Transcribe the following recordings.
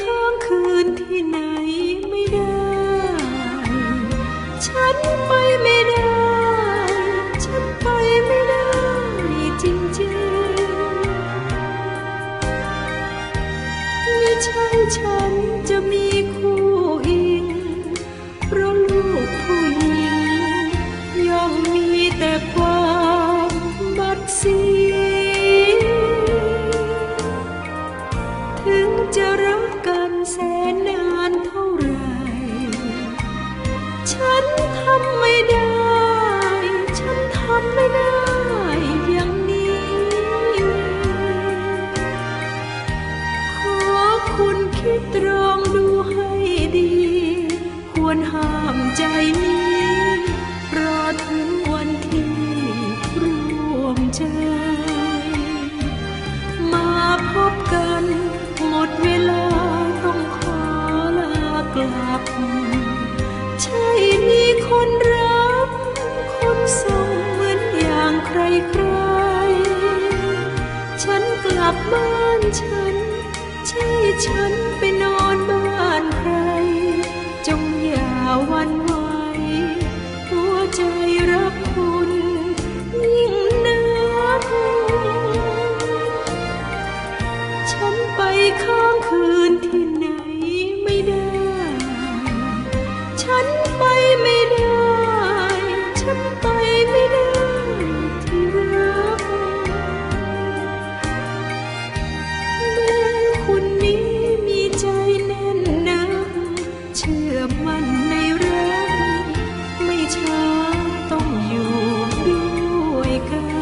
ค้างคืนที่ไหนไม่ได้ ฉันไปไม่ได้ ฉันไปไม่ได้จริงๆไม่ใช่ฉันจะมีคู่อิง เพราะลูกผู้หญิงย่อมมีแต่ความบัดเสีย ดี ควรห้ามใจนี้รอถึงวันที่ร่วมใจ มาพบกันหมดเวลาต้องขอลากลับ ใช่มีคนรับคนส่งเหมือนอย่างใครใครๆ ฉันกลับบ้านฉัน ใช่ฉัน ที่ไหนไม่ได้ ฉันไปไม่ได้ ฉันไปไม่ได้ที่รักแม้คุณนี้มีใจแน่นหนักเชื่อมั่นในรักไม่ช้าต้องอยู่ด้วยกัน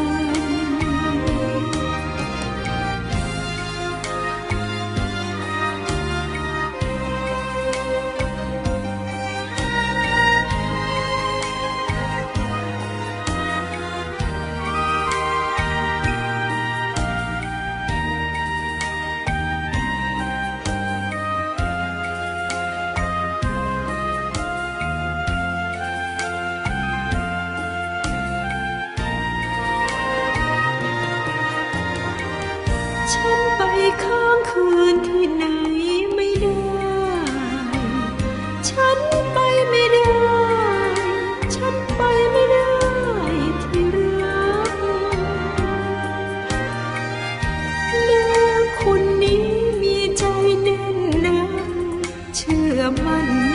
可慢。